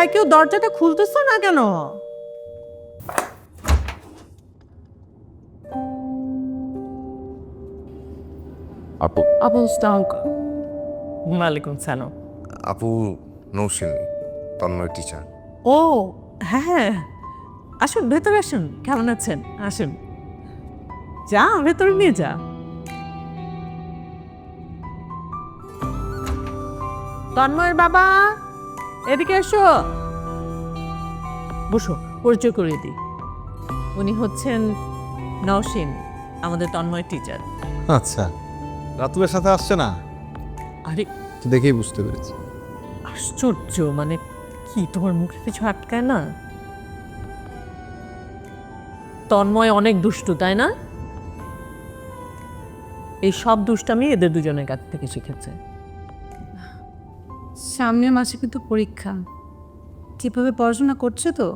এই কেউ দরজাটা খুলতেছ না কেন? আপু। আবু স্টাঙ্ক ওয়ালাইকুম সালাম। আপু তন্ময় টিচার ও হ্যাঁ। আসুন ভেতরে আসুন। কেমন আছেন? আসুন। যা ভেতরে নিয়ে যা। তন্ময়ের বাবা? এদিকে এসো। বসো পরিচয় করিয়ে দিই। উনি হচ্ছেন নওশিন আমাদের তন্ময় টিচার আচ্ছা রাতুলের সাথে আসছে না? আরে। তো দেখেই বুঝতে পেরেছি। আশ্চর্য মানে কি তোমার মুখে কিছু আটকায় না? তন্ময় অনেক দুষ্টু তাই না? এই সব দুষ্টামি এদের দুজনের কাছ থেকে শিখেছে। সামনের মাসে কিন্তু পরীক্ষা। কীভাবে পড়াশোনা করছে তো?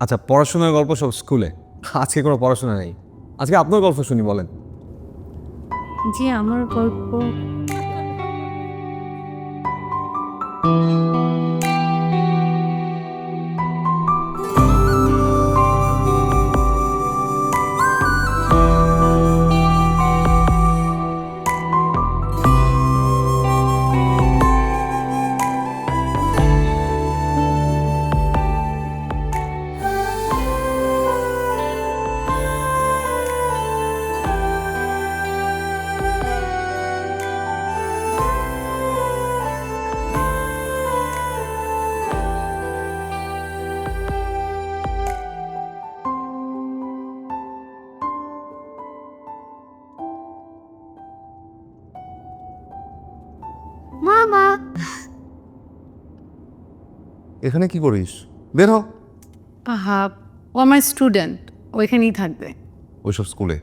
আচ্ছা পড়াশোনার গল্প সব স্কুলে। আজকে কোনো পড়াশোনা নেই। আজকে আপনার গল্প শুনি বলেন। জি আমার গল্প মামা এখানে কি করিস? বের হ। আহা ও আমার স্টুডেন্ট ওইখানেই থাকবে। ওইসব স্কুলে।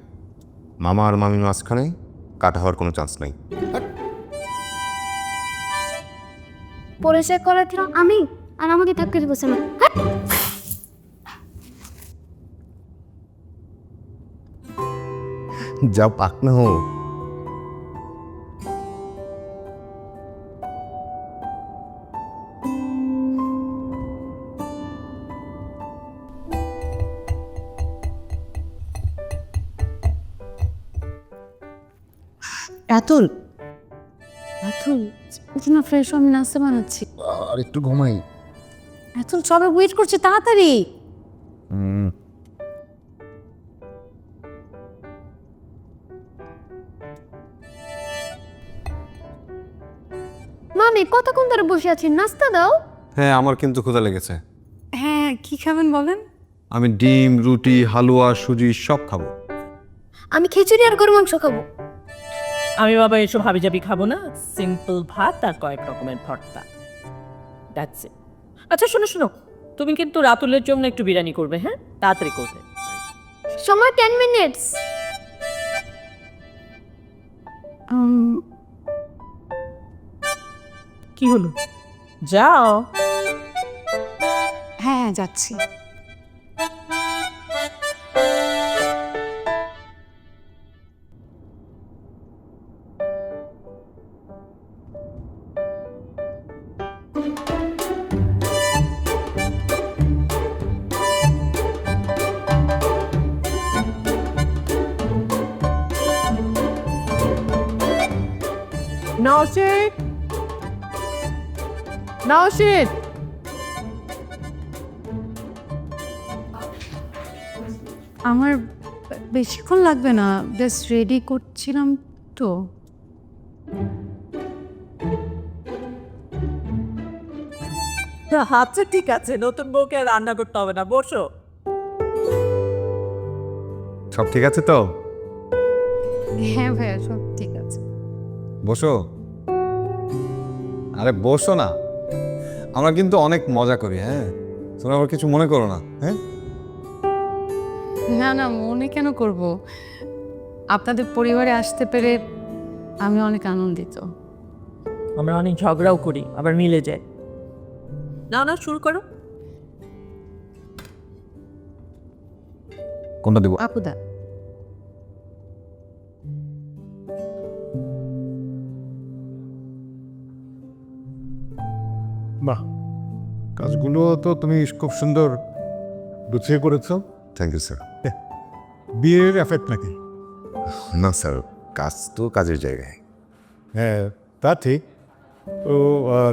মামা আর মামির মাঝখানে কাটা হওয়ার কোনো চান্স নাই। পরিচয় করে দিল আমি আর আমাকে ধাক্কা দিবছে না যা পাক না হো রাতুল? রাতুল উঠো না ফ্রেশ আমি নাস্তা বানাচ্ছি। আর একটু ঘুমাই। রাতুল সবাই ওয়েট করছে তাড়াতাড়ি। মামি কতক্ষণ ধরে বসে আছি নাস্তা দাও। হ্যাঁ আমার কিন্তু ক্ষুধা লেগেছে। হ্যাঁ কি খাবেন বলেন? আমি ডিম রুটি হালুয়া সুজি সব খাব। আমি খিচুড়ি আর গরু মাংস খাব। আমি বাবা এসব হাবিজাবি খাব না। সিম্পল ভাত আর কয়েক রকমের ভর্তা। দ্যাটস ইট আচ্ছা শোনো শোনো। তুমি কিন্তু রাতুলের জন্য একটু বিরিয়ানি করবে হ্যাঁ? তাড়াতাড়ি করবে। সময় টেন মিনিটস কি হলো? যাও। হ্যাঁ যাচ্ছি। নওশিদ নওশিদ আমার বেশিক্ষণ লাগবে না জাস্ট রেডি করছিলাম তো। আচ্ছা ঠিক আছে নতুন বউকে আর রান্না করতে হবে না বসো। সব ঠিক আছে তো? হ্যাঁ ভাইয়া সব ঠিক আছে। বসো। আরে বসো না। আমরা কিন্তু অনেক মজা করি হ্যাঁ? তোমরা আবার কিছু মনে করো না হ্যাঁ? না না মনে কেন করব? আপনাদের পরিবারে আসতে পেরে আমি অনেক আনন্দিত। আমরা অনেক ঝগড়াও করি আবার মিলে যায়। না না শুরু করো। কোনটা দেবো? আপুদা। বাহ কাজগুলো তো তুমি খুব সুন্দর গুছিয়ে করেছ। থ্যাংক ইউ স্যার বিয়ের এফেক্ট নাকি? না স্যার কাজ তো কাজের জায়গায়। হ্যাঁ তা ঠিক। তো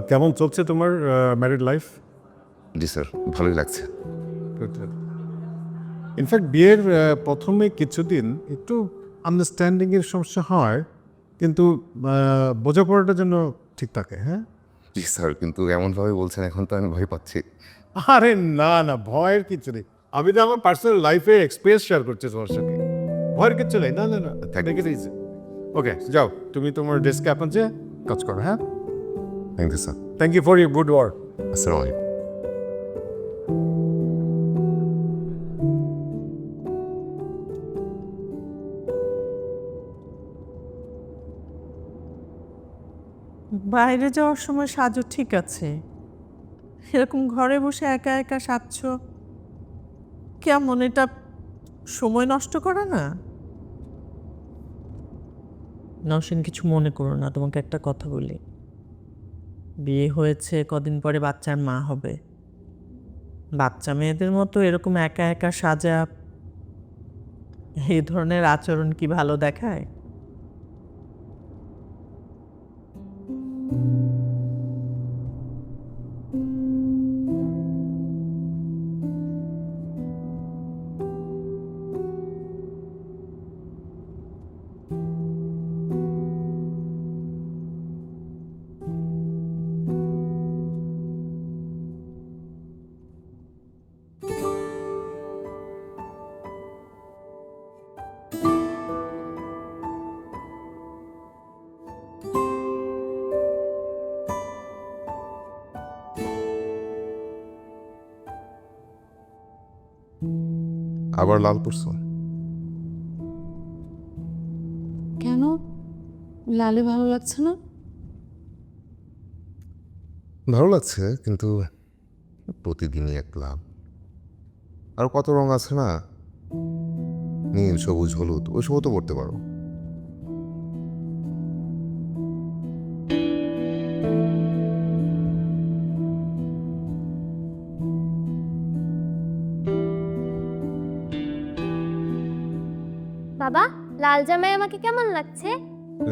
কেমন চলছে তোমার ম্যারিড লাইফ জি স্যার ভালোই লাগছে। ইনফ্যাক্ট বিয়ের প্রথমে কিছুদিন একটু আন্ডারস্ট্যান্ডিংয়ের সমস্যা হয় কিন্তু বোঝাপড়াটা জন্য ঠিক থাকে হ্যাঁ? জি স্যার কিন্তু এমনভাবে বলছেন এখন তো আমি ভয় পাচ্ছি। আরে না না ভয়ের কিছু নেই। আমি তো আমার পার্সোনাল লাইফে এক্সপিরিয়েন্স শেয়ার করছি তোমার সাথে। ভয়ের কিছু নেই না না না. ওকে যাও তুমি তোমার ডেস্কে আপনার যে কাজ করো হ্যাঁ? Thank you sir thank you for your good work আসসালামু আলাইকুম বাইরে যাওয়ার সময় সাজো ঠিক আছে। এরকম ঘরে বসে একা একা সাজছ কেমন এটা সময় নষ্ট করে না? নওশিন কিছু মনে করো না তোমাকে একটা কথা বলি। বিয়ে হয়েছে, কদিন পরে বাচ্চার মা হবে। বাচ্চা মেয়েদের মতো এরকম একা একা সাজা এই ধরনের আচরণ কি ভালো দেখায়? আবার লাল পড়ছো। কেন? লালে ভালো লাগছে না? ভালো লাগছে কিন্তু প্রতিদিনই এক লাভ আর কত রং আছে না? নীল সবুজ হলুদ ওসবও তো পড়তে পারো। আমাকে কেমন লাগছে?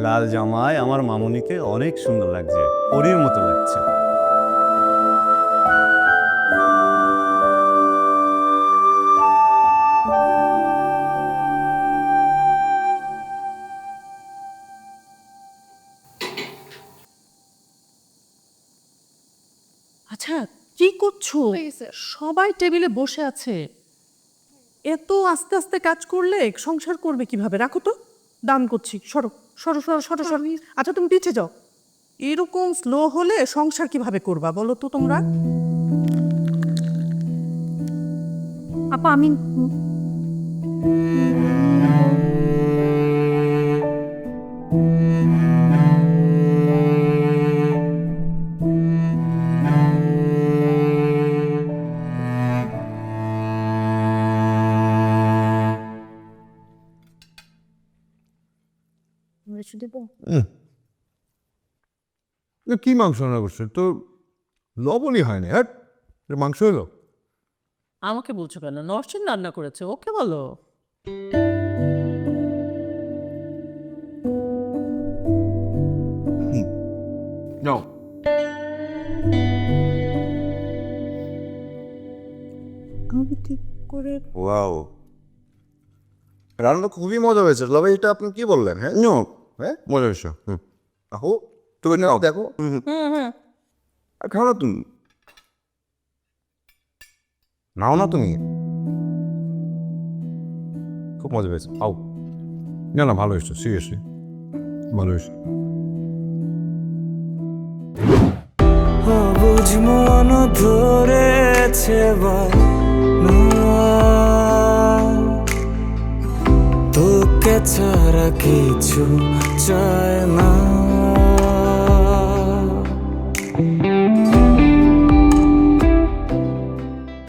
লাল জামায় আমার মামুনিকে অনেক সুন্দর লাগছে পরীর মতো লাগছে। আচ্ছা কি করছ? সবাই টেবিলে বসে আছে। এত আস্তে আস্তে কাজ করলে সংসার করবে কীভাবে? রাখো তো। দান করছি সরো সরো সরো সরো সরো। আচ্ছা তুমি পিছিয়ে যাও। এরকম স্লো হলে সংসার কীভাবে করবা বলো তো তোমরা? আপা আমি দেবো এ কি মাংস রান্না করছে? তো লবণই হয়নি হ্যাঁ মাংস হলো? আমাকে বলছো কেন? নওশিন রান্না করেছে ওকে বলো। ওয়াও। রান্না খুবই মজা হয়েছে। তবে এটা আপনি কি বললেন হ্যাঁ? নো হ্যাঁ? মজা হয়েছে হুম। আহো তুমি নাও দেখো। আর খাও না তুমি? নাও না তুমি? খুব মজা হয়েছে আও না না ভালো হয়েছে সিরিয়াসলি ভালো হয়েছে। অবুঝ মন ধরেছে বানা। ছাড়া কিছু চায় না।